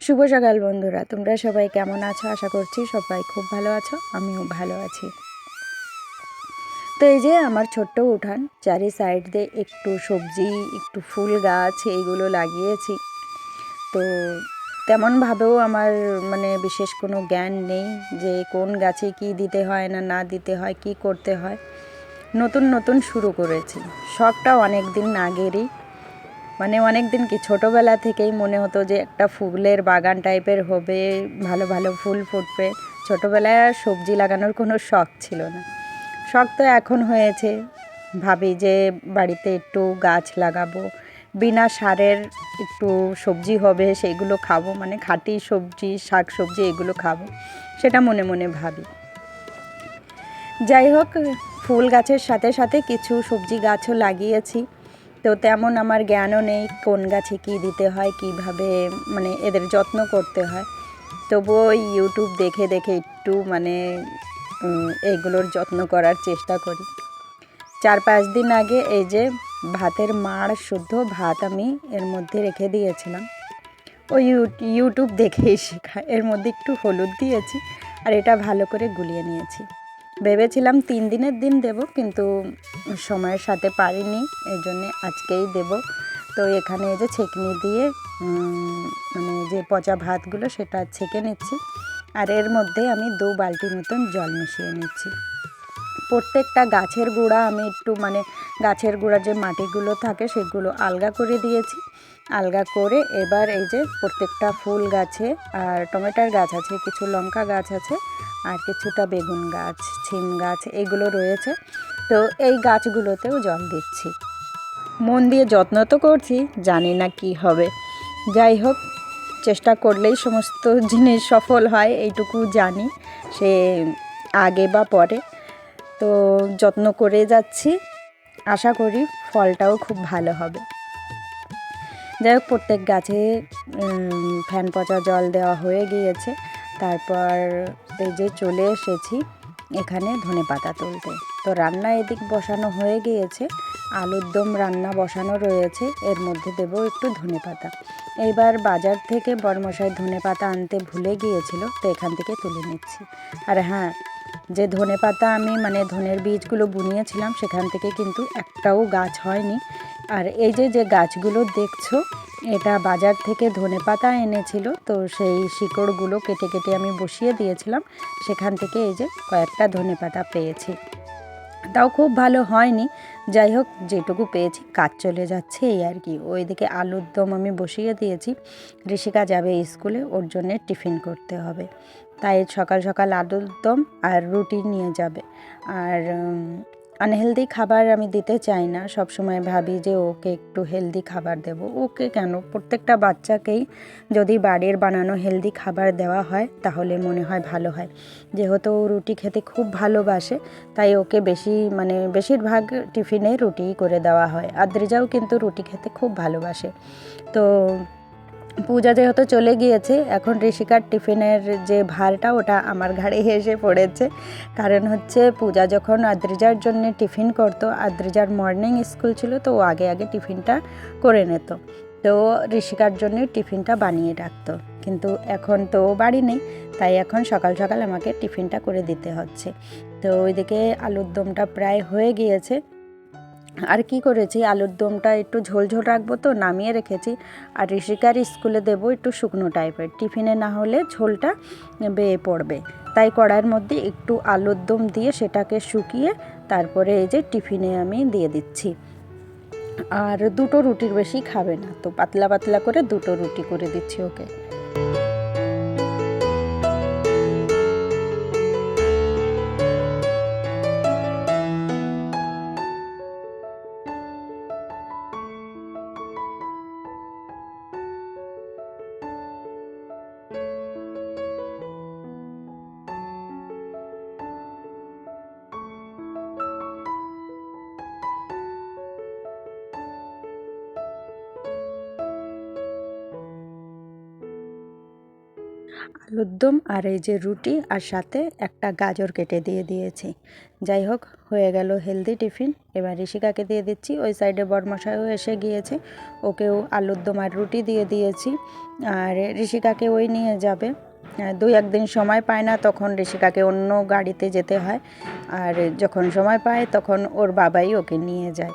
শুভ সকাল বন্ধুরা, তোমরা সবাই কেমন আছো? আশা করছি সবাই খুব ভালো আছো, আমিও ভালো আছি। তো এই যে আমার ছোট্ট উঠান, চারি সাইড দিয়ে একটু সবজি, একটু ফুল গাছ এইগুলো লাগিয়েছি। তো তেমনভাবেও আমার মানে বিশেষ কোনো জ্ঞান নেই যে কোন গাছে কি দিতে হয় না না দিতে হয়, কি করতে হয়। নতুন নতুন শুরু করেছি। শখটা অনেক দিন আগেরই মানে অনেক দিন কি ছোটোবেলা থেকেই মনে হতো যে একটা ফুলের বাগান টাইপের হবে, ভালো ভালো ফুল ফুটবে। ছোটোবেলায় আর সবজি লাগানোর কোনো শখ ছিল না। শখ তো এখন হয়েছে। ভাবি যে বাড়িতে একটু গাছ লাগাবো। বিনা সারের একটু সবজি হবে, সেগুলো খাব। মানে খাঁটি সবজি, শাক সবজি, এগুলো খাব। সেটা মনে মনে ভাবি। যাই হোক, ফুল গাছের সাথে সাথে কিছু সবজি গাছও লাগিয়েছি। তো তেমন আমার জ্ঞানও নেই কোন গাছে কী দিতে হয় কীভাবে মানে এদের যত্ন করতে হয়। তবুও ইউটিউব দেখে দেখে একটু মানে উম, এইগুলোর যত্ন করার চেষ্টা করি। চার পাঁচ দিন আগে এই যে ভাতের মাড় শুদ্ধ ভাত আমি এর মধ্যে রেখে দিয়েছিলাম। ওই ইউটিউব দেখেই শেখা। এর মধ্যে একটু হলুদ দিয়েছি আর এটা ভালো করে গুলিয়ে নিয়েছি। ভেবেছিলাম তিন দিনের দিন দেব, কিন্তু সময়ের সাথে পারিনি এই জন্যে আজকেই দেব। তো এখানে এই যে ছেঁকনি দিয়ে মানে যে পচা ভাতগুলো সেটা ছেঁকে নিচ্ছি, আর এর মধ্যে আমি দু বালতি মতন জল মিশিয়ে নিচ্ছি। প্রত্যেকটা গাছের গোড়া আমি একটু মানে গাছের গোড়া যে মাটিগুলো থাকে সেগুলো আলগা করে দিয়েছি। আলগা করে এবার এই যে প্রত্যেকটা ফুল গাছে আর টমেটোর গাছ আছে, কিছু লঙ্কা গাছ আছে আর কিছুটা বেগুন গাছ, ছিম গাছ এগুলো রয়েছে। তো এই গাছগুলোতেও জল দিচ্ছি। মন দিয়ে যত্ন তো করছি, জানি না কি হবে। যাই হোক, চেষ্টা করলেই সমস্ত জিনিস সফল হয়, এইটুকু জানি। সে আগে বা পরে। তো যত্ন করে যাচ্ছি। আশা করি ফলটাও খুব ভালো হবে। যাই হোক, প্রত্যেক গাছে ফ্যান পচা জল দেওয়া হয়ে গিয়েছে। তারপর এই যে চলে এসেছি এখানে ধনে পাতা তুলতে। তো রান্না এদিক বসানো হয়ে গিয়েছে, আলুর দম রান্না বসানো রয়েছে, এর মধ্যে দেবো একটু ধনে পাতা। এইবার বাজার থেকে বরমশাই ধনে পাতা আনতে ভুলে গিয়েছিল, তো এখান থেকে তুলে নিচ্ছি। আর হ্যাঁ যে ধনে পাতা আমি মানে ধনের বীজগুলো বুনিয়েছিলাম, সেখান থেকে কিন্তু একটাও গাছ হয়নি। আর এই যে যে গাছগুলো দেখছ এটা বাজার থেকে ধনে পাতা এনেছিল, তো সেই শিকড়গুলো কেটে কেটে আমি বসিয়ে দিয়েছিলাম। সেখান থেকে এই যে কয়েকটা ধনে পাতা পেয়েছি। তাও খুব ভালো হয়নি। যাই হোক, যেটুকু পেয়েছি, কাজ চলে যাচ্ছে এই আর কি। ওইদিকে আলুর দম আমি বসিয়ে দিয়েছি। ঋষিকা যাবে স্কুলে, ওর জন্যে টিফিন করতে হবে। তাই সকাল সকাল আলুর দম আর রুটি নিয়ে যাবে। আর আনহেলদি খাবার আমি দিতে চাই না। সব সময় ভাবি যে ওকে একটু হেলদি খাবার দেব। ওকে কেন? প্রত্যেকটা বাচ্চাকেই যদি বাড়ির বানানো হেলদি খাবার দেওয়া হয়, তাহলে মনে হয় ভালো হয়। যেহেতু ও রুটি খেতে খুব ভালোবাসে, তাই ওকে বেশি মানে বেশিরভাগ টিফিনে রুটিই করে দেওয়া হয়। আদ্রিজাও কিন্তু রুটি খেতে খুব ভালোবাসে। তো পূজা যেহেতু চলে গিয়েছে, এখন ঋষিকার টিফিনের যে ভারটা ওটা আমার ঘাড়ে এসে পড়েছে। কারণ হচ্ছে পূজা যখন আদ্রিজার জন্য টিফিন করতো, আদ্রিজার মর্নিং স্কুল ছিল তো ও আগে আগে টিফিনটা করে নিত। তো ঋষিকার জন্য টিফিনটা বানিয়ে রাখতো। কিন্তু এখন তো বাড়ি নেই, তাই এখন সকাল সকাল আমাকে টিফিনটা করে দিতে হচ্ছে। তো ওইদিকে আলুর দমটা প্রায় হয়ে গিয়েছে। আর কি করেছি? আলুর দমটা একটু ঝোল ঝোল রাখব তো, নামিয়ে রেখেছি। আর ঋষিকার স্কুলে দেবো একটু শুকনো টাইপের। টিফিনে না হলে ঝোলটা বেয়ে পড়বে। তাই কড়াইয়ের মধ্যে একটু আলুর দম দিয়ে সেটাকে শুকিয়ে তারপরে এই যে টিফিনে আমি দিয়ে দিচ্ছি। আর দুটো রুটির বেশি খাবে না, তো পাতলা পাতলা করে দুটো রুটি করে দিচ্ছি ওকে। আলুর দম আর এই যে রুটি আর সাথে একটা গাজর কেটে দিয়ে দিয়েছি। যাই হোক, হয়ে গেল হেলদি টিফিন। এবার ঋষিকাকে দিয়ে দিচ্ছি। ওই সাইডে বরমশাইও এসে গিয়েছে। ওকেও আলুর দম আর রুটি দিয়ে দিয়েছি। আর ঋষিকাকে ওই নিয়ে যাবে। দুই একদিন সময় পায় না, তখন ঋষিকাকে অন্য গাড়িতে যেতে হয়। আর যখন সময় পায়, তখন ওর বাবাই ওকে নিয়ে যায়।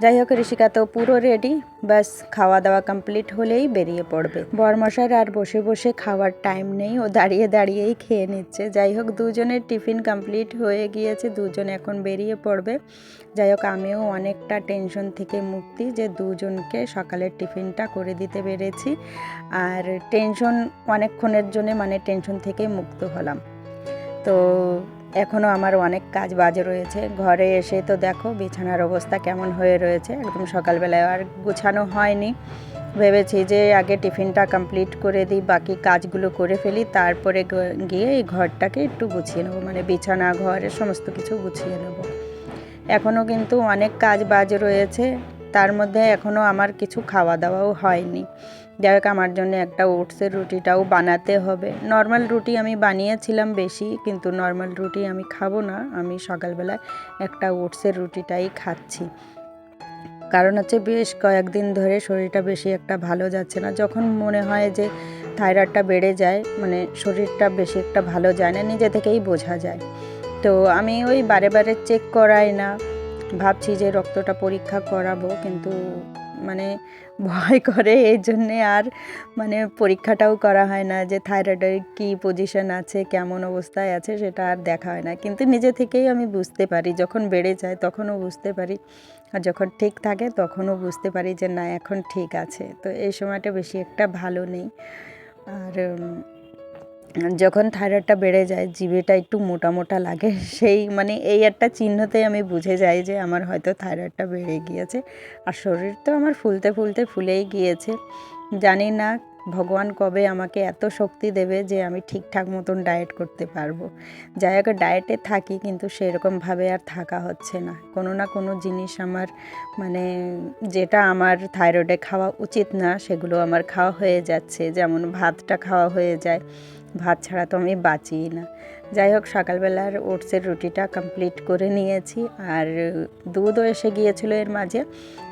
যাই হোক, ঋষিকা তো পুরো রেডি ব্যাস খাওয়া দাওয়া কমপ্লিট হলেই বেরিয়ে পড়বে। বরমশার আর বসে বসে খাওয়ার টাইম নেই। ও দাঁড়িয়ে দাঁড়িয়েই খেয়ে নিচ্ছে। যাই হোক, দুজনের টিফিন কমপ্লিট হয়ে গিয়েছে। দুজন এখন বেরিয়ে পড়বে। যাই হোক, আমিও অনেকটা টেনশন থেকে মুক্তি যে দুজনকে সকালের টিফিনটা করে দিতে পেরেছি। আর টেনশন অনেকক্ষণের জন্য মানে টেনশন থেকে মুক্ত হলাম। তো এখনও আমার অনেক কাজ বাজ রয়েছে। ঘরে এসে তো দেখো বিছানার অবস্থা কেমন হয়ে রয়েছে। একদম সকালবেলায় আর গুছানো হয়নি। ভেবেছি যে আগে টিফিনটা কমপ্লিট করে দিই, বাকি কাজগুলো করে ফেলি, তারপরে গিয়ে এই ঘরটাকে একটু গুছিয়ে নেব। মানে বিছানা, ঘরে সমস্ত কিছু গুছিয়ে নেব। এখনও কিন্তু অনেক কাজ বাজ রয়েছে। তার মধ্যে এখনও আমার কিছু খাওয়া দাওয়াও হয়নি। যাই আমার জন্য একটা ওটসের রুটিটাও বানাতে হবে। নর্মাল রুটি আমি বানিয়েছিলাম বেশি, কিন্তু নর্মাল রুটি আমি খাব না। আমি সকালবেলায় একটা ওটসের রুটিটাই খাচ্ছি। কারণ হচ্ছে বেশ কয়েকদিন ধরে শরীরটা বেশি একটা ভালো যাচ্ছে না। যখন মনে হয় যে থাইরয়েডটা বেড়ে যায় মানে শরীরটা বেশি একটা ভালো যায় না, নিজে থেকেই বোঝা যায়। তো আমি ওই বারে বারে চেক করাই না। ভাবছি যে রক্তটা পরীক্ষা করাবো, কিন্তু মানে ভয় করে, এই জন্যে আর মানে পরীক্ষাটাও করা হয় না যে থাইরয়েডের কী পজিশন আছে, কেমন অবস্থায় আছে, সেটা আর দেখা হয় না। কিন্তু নিজে থেকেই আমি বুঝতে পারি, যখন বেড়ে যায় তখনও বুঝতে পারি। আর যখন ঠিক থাকে তখনও বুঝতে পারি যে না, এখন ঠিক আছে। তো এই সময়টা বেশি একটা ভালো নেই। আর যখন থাইরয়েডটা বেড়ে যায়, জিভেটা একটু মোটা মোটা লাগে, সেই মানে এই একটা চিহ্নতেই আমি বুঝে যাই যে আমার হয়তো থাইরয়েডটা বেড়ে গিয়েছে। আর শরীর তো আমার ফুলতে ফুলতে ফুলেই গিয়েছে। জানি না ভগবান কবে আমাকে এত শক্তি দেবে যে আমি ঠিকঠাক মতন ডায়েট করতে পারব? যাই হোক ডায়েটে থাকি কিন্তু সেরকমভাবে আর থাকা হচ্ছে না। কোনো না কোনো জিনিস আমার মানে যেটা আমার থাইরয়েডে খাওয়া উচিত না, সেগুলো আমার খাওয়া হয়ে যাচ্ছে। যেমন ভাতটা খাওয়া হয়ে যায়, ভাত ছাড়া তো আমি বাঁচিই না। যাই হোক, সকালবেলার ওটসের রুটিটা কমপ্লিট করে নিয়েছি। আর দুধও এসে গিয়েছিল এর মাঝে।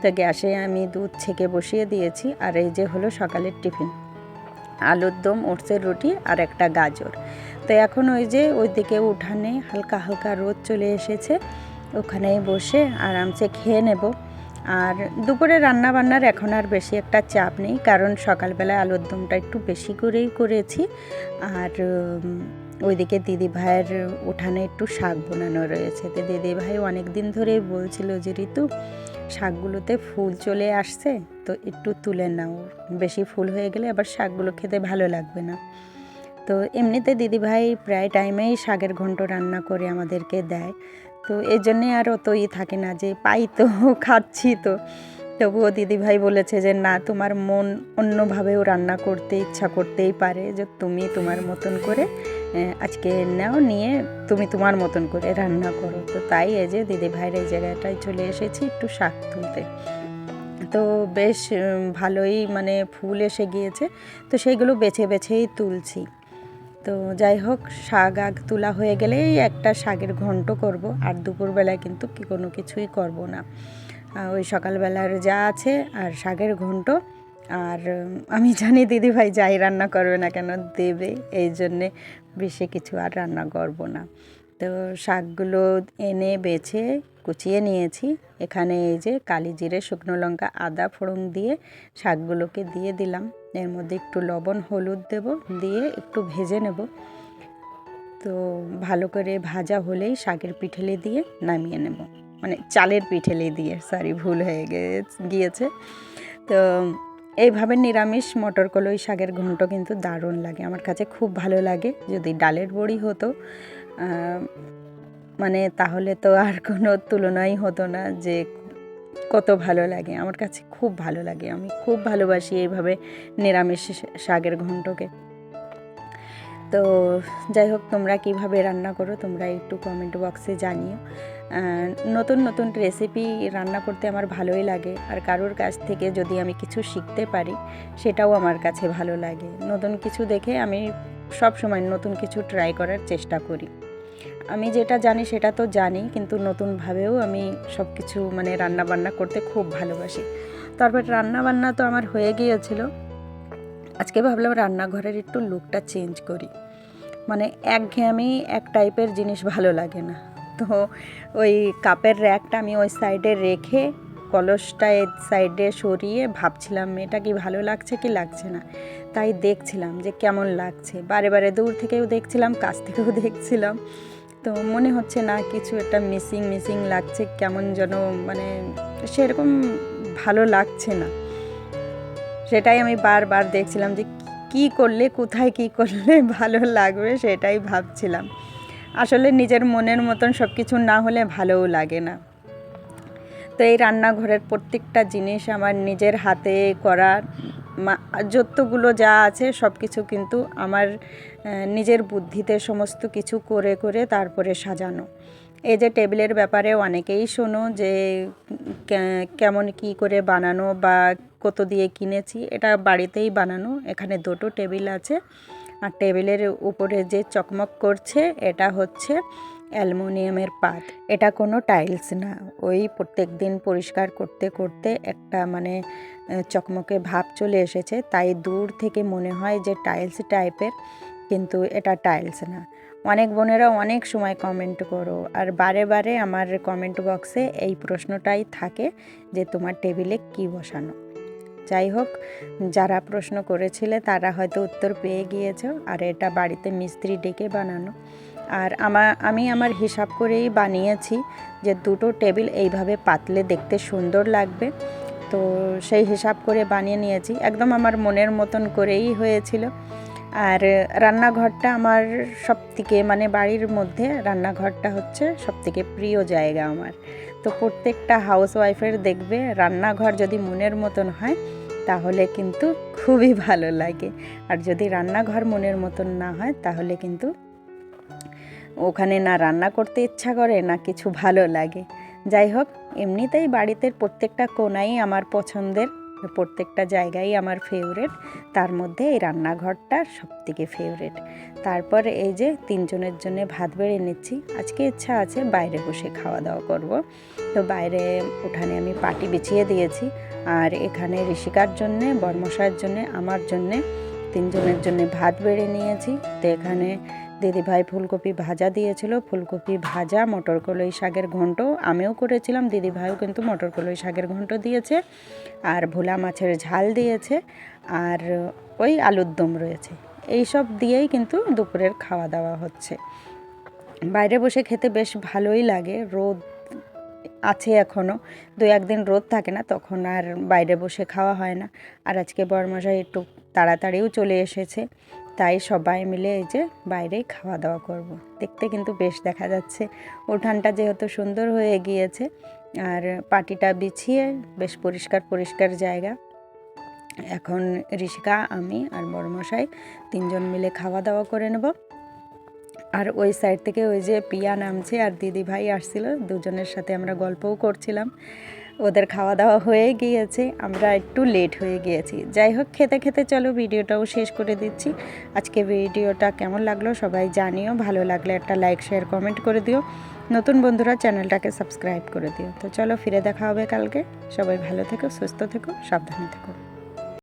তো গ্যাসে আমি দুধ ছেঁকে বসিয়ে দিয়েছি। আর এই যে হলো সকালের টিফিন। আলুর দম ওটসের রুটি আর একটা গাজর। তো এখন ওই যে ওইদিকে উঠানে হালকা হালকা রোদ চলে এসেছে। ওখানেই বসে আরামসে খেয়ে নেব। আর দুপুরে রান্না বান্নার এখন আর বেশি একটা চাপ নেই, কারণ সকালবেলায় আলুর দমটা একটু বেশি করেই করেছি। আর ওইদিকে দিদি ভাইয়ের উঠানে একটু শাক বোনানো রয়েছে। তো দিদি ভাই অনেক দিন ধরেই বলছিল যে, ঋতু শাকগুলোতে ফুল চলে আসছে, তো একটু তুলে নাও। বেশি ফুল হয়ে গেলে আবার শাকগুলো খেতে ভালো লাগবে না। তো এমনিতে দিদিভাই প্রায় টাইমেই শাকের ঘন্ট রান্না করে আমাদেরকে দেয়। তো এই জন্যে আর অত ই থাকে না যে, পাই তো, খাচ্ছি তো। তবুও দিদিভাই বলেছে যে, না, তোমার মন অন্যভাবেও রান্না করতে ইচ্ছা করতেই পারে। যে তুমি তোমার মতন করে আজকে নাও, নিয়ে তুমি তোমার মতন করে রান্না করো। তো তাই এই যে দিদিভাইয়ের এই জায়গাটায় চলে এসেছি একটু শাক তুলতে। তো বেশ ভালোই মানে ফুল এসে গিয়েছে। তো সেইগুলো বেছে বেছেই তুলছি। তো যাই হোক, শাক আগ তোলা হয়ে গেলেই একটা শাকের ঘন্ট করব। আর দুপুরবেলায় কিন্তু কি কোনো কিছুই করব না। ওই সকালবেলার যা আছে আর শাকের ঘন্ট। আর আমি জানি দিদিভাই যাই রান্না করবে না কেন, দেবে। এই জন্যে বেশি কিছু আর রান্না করব না। তো শাকগুলো এনে বেছে কুচিয়ে নিয়েছি। এখানে এই যে কালি জিরে, শুকনো লঙ্কা, আদা ফোড়ন দিয়ে শাকগুলোকে দিয়ে দিলাম। এর মধ্যে একটু লবণ, হলুদ দেব, দিয়ে একটু ভেজে নেব। তো ভালো করে ভাজা হলেই শাকের পিঠেলে দিয়ে নামিয়ে নেব। মানে চালের পিঠেলে দিয়ে সরি ভুল হয়ে গিয়েছে। তো এইভাবে নিরামিষ মটর কলই শাকের ঘন্ট কিন্তু দারুণ লাগে। আমার কাছে খুব ভালো লাগে। যদি ডালের বড়ি হতো মানে তাহলে তো আর কোনো তুলনাই হতো না যে কত ভালো লাগে। আমার কাছে খুব ভালো লাগে। আমি খুব ভালোবাসি এইভাবে নিরামিষ শাকের ঘন্টকে তো যাই হোক, তোমরা কীভাবে রান্না করো, তোমরা একটু কমেন্ট বক্সে জানিও। নতুন নতুন রেসিপি রান্না করতে আমার ভালোই লাগে। আর কারোর কাছ থেকে যদি আমি কিছু শিখতে পারি, সেটাও আমার কাছে ভালো লাগে। নতুন কিছু দেখে আমি সব সময় নতুন কিছু ট্রাই করার চেষ্টা করি। আমি যেটা জানি, সেটা তো জানি, কিন্তু নতুনভাবেও আমি সব কিছু মানে রান্না বান্না করতে খুব ভালোবাসি। তারপর রান্না বান্না তো আমার হয়ে গিয়েছিল। আজকে ভাবলাম রান্নাঘরের একটু লুকটা চেঞ্জ করি। মানে একঘেয়েমি এক টাইপের জিনিস ভালো লাগে না। তো ওই কাপের র্যাকটা আমি ওই সাইডে রেখে কলসটা এই সাইডে সরিয়ে ভাবছিলাম, এটা কি ভালো লাগছে কি লাগছে না? তাই দেখছিলাম যে কেমন লাগছে। বারে বারে দূর থেকেও দেখছিলাম, কাছ থেকেও দেখছিলাম। তো মনে হচ্ছে না কিছু একটা মিসিং মিসিং লাগছে, কেমন যেন মানে সেরকম ভালো লাগছে না। সেটাই আমি বারবার দেখছিলাম যে কি করলে, কোথায় কি করলে ভালো লাগবে সেটাই ভাবছিলাম। আসলে নিজের মনের মতন সব কিছু না হলে ভালোও লাগে না। তো এই রান্নাঘরের প্রত্যেকটা জিনিস আমার নিজের হাতে করা যতগুলো যা আছে সব কিছু কিন্তু আমার নিজের বুদ্ধিতে সমস্ত কিছু করে করে তারপরে সাজানো। এই যে টেবিলের ব্যাপারে অনেকেই শোনো যে কেমন কি করে বানানো বা কত দিয়ে কিনেছি, এটা বাড়িতেই বানানো, এখানে দুটো টেবিল আছে। আর টেবিলের উপরে যে চকমক করছে, এটা হচ্ছে অ্যালুমিনিয়ামের পাত। এটা কোনো টাইলস না, ওই প্রত্যেক দিন পরিষ্কার করতে করতে একটা মানে চকমকে ভাব চলে এসেছে। তাই দূর থেকে মনে হয় যে টাইলস টাইপের, কিন্তু এটা টাইলস না। অনেক বোনেরা অনেক সময় কমেন্ট করো, আর বারে বারে আমার কমেন্ট বক্সে এই প্রশ্নটাই থাকে যে তোমার টেবিলে কি বসানো? যাই হোক, যারা প্রশ্ন করেছিলে তারা হয়তো উত্তর পেয়ে গিয়েছো, আর এটা বাড়িতে মিস্ত্রি ডেকে বানানো। আর আমার আমি আমার হিসাব করেই বানিয়েছি যে দুটো টেবিল এইভাবে পাতলে দেখতে সুন্দর লাগবে। তো সেই হিসাব করে বানিয়ে নিয়েছি, একদম আমার মনের মতন করেই হয়েছিল। আর রান্নাঘরটা আমার সব থেকে মানে বাড়ির মধ্যে রান্নাঘরটা হচ্ছে সব থেকে প্রিয় জায়গা আমার। তো প্রত্যেকটা হাউস ওয়াইফের দেখবে, রান্নাঘর যদি মনের মতন হয়, তাহলে কিন্তু খুবই ভালো লাগে। আর যদি রান্নাঘর মনের মতন না হয়, তাহলে কিন্তু ওখানে না রান্না করতে ইচ্ছা করে, না কিছু ভালো লাগে। যাই হোক, এমনিতেই বাড়িতে প্রত্যেকটা কোনাই আমার পছন্দের। প্রত্যেকটা জায়গায় আমার ফেভারেট তার মধ্যে এই রান্নাঘরটা সব থেকে ফেভারেট তারপর এই যে তিনজনের জন্য ভাত বেড়ে নিচ্ছি। আজকে ইচ্ছা আছে বাইরে বসে খাওয়া দাওয়া করব। তো বাইরে উঠানে আমি পাটি বিছিয়ে দিয়েছি। আর এখানে ঋষিকার জন্যে বর্মশায়ের জন্যে, আমার জন্যে তিনজনের জন্য ভাত বেড়ে নিয়েছি। তো এখানে দিদিভাই ফুলকপি ভাজা দিয়েছিল, ফুলকপি ভাজা মটর কলই শাকের ঘন্ট। আমিও করেছিলাম, দিদিভাইও কিন্তু মটর কলই শাকের ঘন্ট দিয়েছে, আর ভোলা মাছের ঝাল দিয়েছে, আর ওই আলুর দম রয়েছে। এই সব দিয়েই কিন্তু দুপুরের খাওয়া দাওয়া হচ্ছে। বাইরে বসে খেতে বেশ ভালোই লাগে, রোদ আছে এখনও দু একদিন রোদ থাকে না, তখন আর বাইরে বসে খাওয়া হয় না। আর আজকে বরমশাই একটু তাড়াতাড়িও চলে এসেছে তাই সবাই মিলে এই যে বাইরেই খাওয়া দাওয়া করব। দেখতে কিন্তু বেশ দেখা যাচ্ছে। উঠানটা যেহেতু সুন্দর হয়ে গিয়েছে আর পাটিটা বিছিয়ে বেশ পরিষ্কার পরিষ্কার জায়গা। এখন ঋষিকা আমি আর বড়মশাই তিনজন মিলে খাওয়া দাওয়া করে নেব। আর ওই সাইড থেকে ওই যে পিয়া নামছে আর দিদি ভাই আসছিল, দুজনের সাথে আমরা গল্পও করছিলাম। ওদের খাওয়া দাওয়া হয়ে গিয়েছে, আমরা একটু লেট হয়ে গিয়েছি। যাই হোক, খেতে খেতে চলো, ভিডিওটাও শেষ করে দিচ্ছি। আজকে ভিডিওটা কেমন লাগল সবাই জানিও, ভালো লাগলে একটা লাইক শেয়ার কমেন্ট করে দিও। নতুন বন্ধুরা চ্যানেলটাকে সাবস্ক্রাইব করে দিও। তো চলো, ফিরে দেখা হবে কালকে। সবাই ভালো থেকো, সুস্থ থেকো, সাবধানে থেকো।